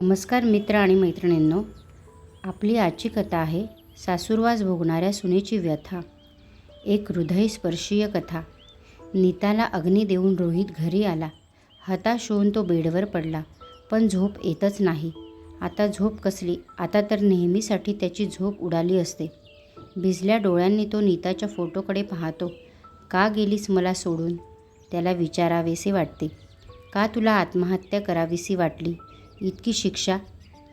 नमस्कार मित्र आणि मैत्रिणींनो आपली आजची कथा आहे सासूरवास भोगणाऱ्या सुनेची व्यथा. एक हृदयस्पर्शीय कथा. नीताला अग्नी देऊन रोहित घरी आला. हताश होऊन तो बेडवर पडला पण झोप येतच नाही. आता झोप कसली? आता तर नेहमीसाठी त्याची झोप उडाली असते. भिजल्या डोळ्यांनी तो नीताच्या फोटोकडे पाहतो. का गेलीस मला सोडून? त्याला विचारावेसे वाटते. का तुला आत्महत्या करावीशी वाटली? इतकी शिक्षा.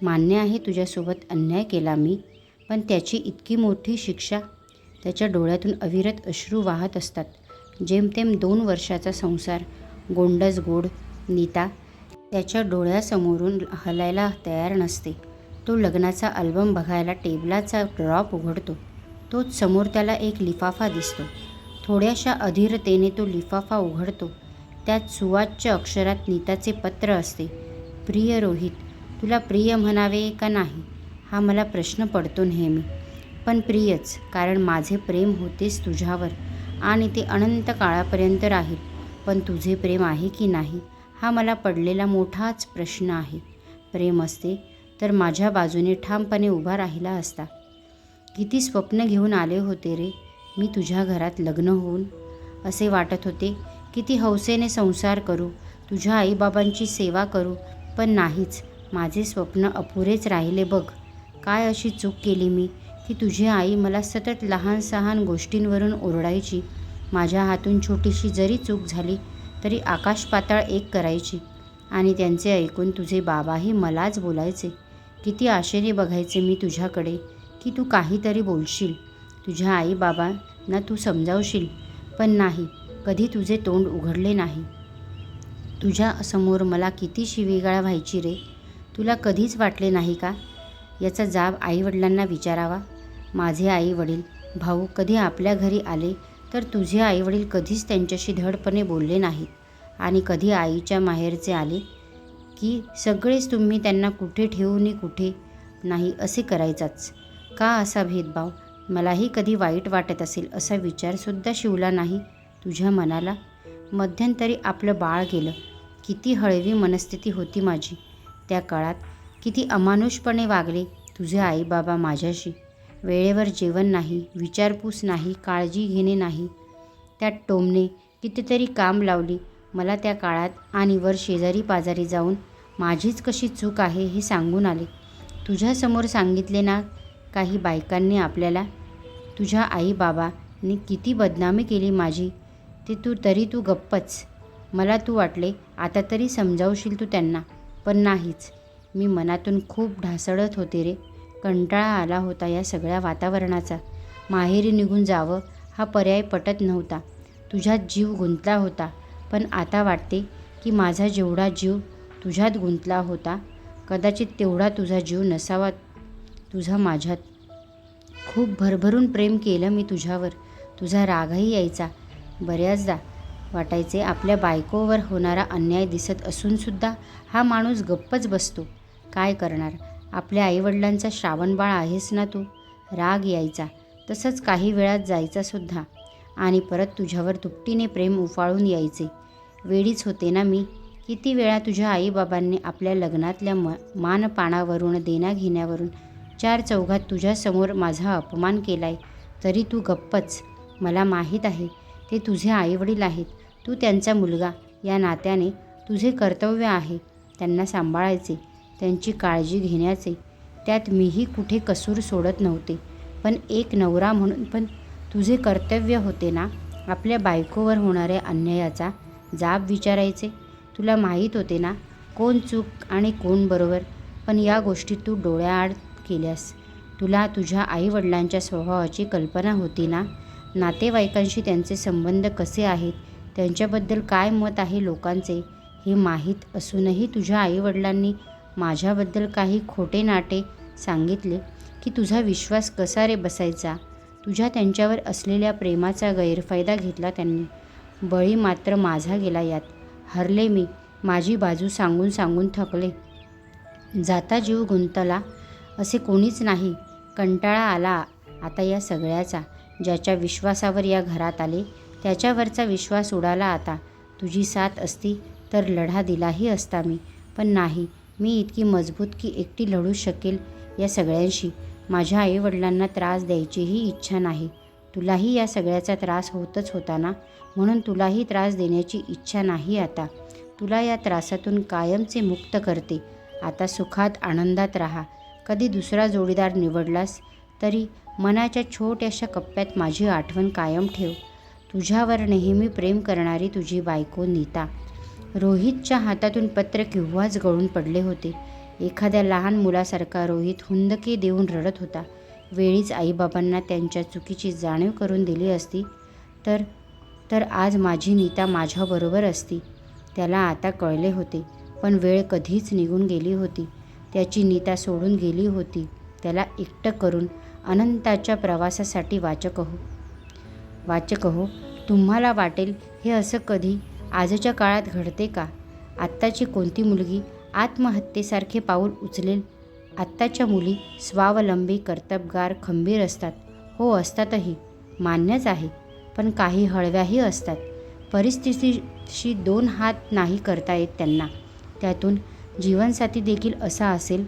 मान्य आहे तुझ्यासोबत अन्याय केला मी पण त्याची इतकी मोठी शिक्षा. त्याच्या डोळ्यातून अविरत अश्रू वाहत असतात. जेमतेम दोन वर्षाचा संसार गोंडस गोड नीता त्याच्या डोळ्यासमोरून हलायला तयार नसते. तो लग्नाचा अल्बम बघायला टेबलाचा ड्रॉप उघडतो. तोच समोर त्याला एक लिफाफा दिसतो. थोड्याशा अधीरतेने तो लिफाफा उघडतो. त्यात सुवाच्य अक्षरात नीताचे पत्र असते. प्रिय रोहित तुला प्रिय म्हणावे का नाही? हा मला प्रश्न पडतो नेहमी. पण प्रियच कारण माझे प्रेम होतेच तुझ्यावर आणि ते अनंत काळापर्यंत राहील. पण तुझे प्रेम आहे की नाही? हा मला पडलेला मोठाच प्रश्न आहे. प्रेम असते तर माझ्या बाजूने ठामपणे उभा राहिला असता. किती स्वप्न घेऊन आले होते रे मी तुझ्या घरात लग्न होऊन. असे वाटत होते किती हौसेने संसार करू तुझ्या आईबाबांची सेवा करू पण नाहीच. माझे स्वप्न अपुरेच राहिले बघ. काय अशी चूक केली मी? की तुझी आई मला सतत लहान सहान गोष्टींवरून ओरडायची. माझ्या हातून छोटीशी जरी चूक झाली तरी आकाश पाताळ एक करायची. आणि त्यांचे ऐकून तुझे बाबाही मलाच बोलायचे. किती आशेने बघायचे मी तुझ्याकडे. की तू काहीतरी बोलशील. तुझ्या आई बाबांना तू समजावशील. पण नाही कधी तुझे तोंड उघडले नाही. तुझ्या समोर मला किती शिवीगाळ व्हायची रे? तुला कधीच वाटले नाही का? याचा जाब आईवडिलांना विचारावा. माझे आई वडील भाऊ कधी आपल्या घरी आले तर तुझे आईवडील कधीच त्यांच्याशी धडपणे बोलले नाहीत. आणि कधी आईच्या माहेरचे आले की सगळेच तुम्ही त्यांना कुठे ठेवू कुठे नाही असे करायचाच. का असा भेदभाव? मलाही कधी वाईट वाटत असेल असा विचारसुद्धा शिवला नाही. तुझ्या मनाला मध्यंतरी आपलं बाळ गेलं. किती हळवी मनस्थिती होती माझी. त्या काळात किती अमानुषपणे वागले तुझे आईबाबा माझ्याशी. वेळेवर जेवण नाही विचारपूस नाही काळजी घेणे नाही. त्यात टोमने कितीतरी काम लावली. मला त्या काळात आणि वर शेजारी पाजारी जाऊन माझीच कशी चूक आहे हे सांगून आले. तुझ्यासमोर सांगितले ना काही बायकांनी आपल्याला तुझ्या आईबाबाने किती बदनामी केली माझी ते तू तरी तू गप्पच. मला तू वाटले आता तरी समजावशील तू त्यांना. पण नाहीच. मी मनातून खूप ढासळत होते रे. कंटाळा आला होता या सगळ्या वातावरणाचा. माहेरी निघून जावं हा पर्याय पटत नव्हता. तुझ्यात जीव गुंतला होता. पण आता वाटते की माझा जेवढा जीव तुझ्यात गुंतला होता कदाचित तेवढा तुझा जीव नसावा तुझा माझ्यात. खूप भरभरून प्रेम केलं मी तुझ्यावर. तुझा रागही यायचा. बऱ्याचदा वाटायचे. आपल्या बायकोवर होणारा अन्याय दिसत असूनसुद्धा हा माणूस गप्पच बसतो. काय करणार? आपल्या आईवडिलांचा श्रावणबाळ आहेस ना तू? राग यायचा. तसंच काही वेळात जायचासुद्धा आणि परत तुझ्यावर दुपटीने प्रेम उफाळून यायचे. वेळीच होते ना मी? किती वेळा तुझ्या आईबाबांनी आपल्या लग्नातल्या म मानपानावरून देण्याघेण्यावरून चार चौघात तुझ्यासमोर माझा अपमान केला आहे तरी तू गप्पच. मला माहीत आहे. ते तुझे आईवडील आहेत. तू त्यांचा मुलगा या नात्याने तुझे कर्तव्य आहे त्यांना सांभाळायचे त्यांची काळजी घेण्याचे. त्यात मीही कुठे कसूर सोडत नव्हते. पण एक नवरा म्हणून पण तुझे कर्तव्य होते ना आपल्या बायकोवर होणाऱ्या अन्यायाचा जाब विचारायचे. तुला माहीत होते ना कोण चूक आणि कोण बरोबर पण या गोष्टी तू डोळ्याआड केल्यास. तुला तुझ्या आईवडिलांच्या स्वभावाची कल्पना होती ना नातेवाईकांशी त्यांचे संबंध कसे आहेत त्यांच्याबद्दल काय मत आहे लोकांचे हे माहीत असूनही तुझ्या आईवडिलांनी माझ्याबद्दल काही खोटे नाटे सांगितले की तुझा विश्वास कसा रे बसायचा? तुझ्या त्यांच्यावर असलेल्या प्रेमाचा गैरफायदा घेतला त्यांनी. बळी मात्र माझा गेला यात. हरले मी. माझी बाजू सांगून सांगून थकले. जाता जीव गुंतला असे कोणीच नाही. कंटाळा आला आता या सगळ्याचा ज्याच्या विश्वासावर या घरात आले त्याच्यावरचा विश्वास उडाला आता. तुझी साथ असती तर लढा दिलाही असता मी. पण नाही मी इतकी मजबूत की एकटी लढू शकेल या सगळ्यांशी. माझ्या आईवडिलांना त्रास द्यायचीही इच्छा नाही. तुलाही या सगळ्याचा त्रास होतच होता ना? म्हणून तुलाही त्रास देण्याची इच्छा नाही आता. तुला या त्रासातून कायमचे मुक्त करते. आता सुखात आनंदात राहा. कधी दुसरा जोडीदार निवडलास तरी मनाच्या छोट्याशा कप्प्यात माझी आठवण कायम ठेव. तुझ्यावर नेहमी प्रेम करणारी तुझी बायको नीता. रोहितच्या हातातून पत्र केव्हाच गळून पडले होते. एखाद्या लहान मुलासारखा रोहित हुंदके देऊन रडत होता. वेळीच आईबाबांना त्यांच्या चुकीची जाणीव करून दिली असती. तर तर आज माझी नीता माझ्याबरोबर असती. त्याला आता कळले होते पण वेळ कधीच निघून गेली होती. त्याची नीता सोडून गेली होती. त्याला एकटं करून अनंताच्या प्रवासासाठी वाचक हो वाचक हो तुम्हाला वाटेल हे असं कधी आजच्या काळात घडते का? आत्ताची कोणती मुलगी आत्महत्येसारखे पाऊल उचलेल? आत्ताच्या मुली स्वावलंबी कर्तबगार खंबीर असतात. हो असतातही. मान्यच आहे. पण काही हळव्याही असतात. परिस्थितीशी दोन हात नाही करता येत त्यांना. त्यातून जीवनसाथी देखील असा असेल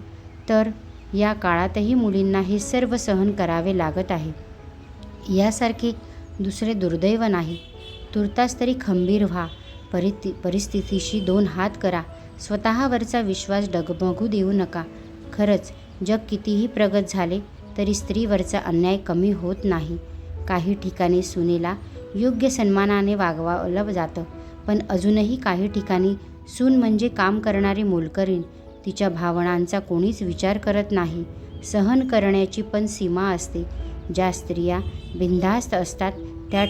तर या काळातही मुलींना हे सर्व सहन करावे लागत आहे. यासारखे दुसरे दुर्दैव नाही. तुर्तास तरी खंबीर व्हा. परिस्थिती परिस्थितीशी दोन हात करा. स्वतःवरचा विश्वास डगमगू देऊ नका. खरंच जग कितीही प्रगत झाले तरी स्त्रीवरचा अन्याय कमी होत नाही. काही ठिकाणी सुनेला योग्य सन्मानाने वागवलं जातं पण अजूनही काही ठिकाणी सून म्हणजे काम करणारी मोलकरीण तिच्या भावनांचा कोणीच विचार करत नाही. सहन करण्याची पण सीमा असते. ज्या स्त्रिया बिनधास्त असतात त्या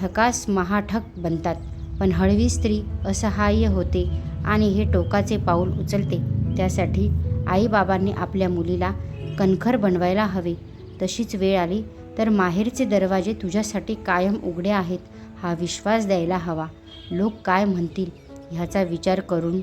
ठकास महाठक बनतात. पण हळवी स्त्री असहाय्य होते आणि हे टोकाचे पाऊल उचलते. त्यासाठी आईबाबांनी आपल्या मुलीला कणखर बनवायला हवे. तशीच वेळ आली तर माहेरचे दरवाजे तुझ्यासाठी कायम उघडे आहेत हा विश्वास द्यायला हवा. लोक काय म्हणतील ह्याचा विचार करून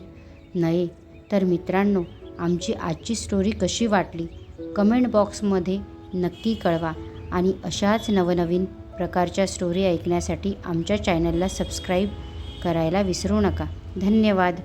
नये. तर मित्रांनो आमची आजची स्टोरी कशी वाटली? कमेंट बॉक्समध्ये नक्की कळवा आणि अशाच नवनवीन प्रकारच्या स्टोरी ऐकण्यासाठी आमच्या चॅनलला सबस्क्राईब करायला विसरू नका. धन्यवाद.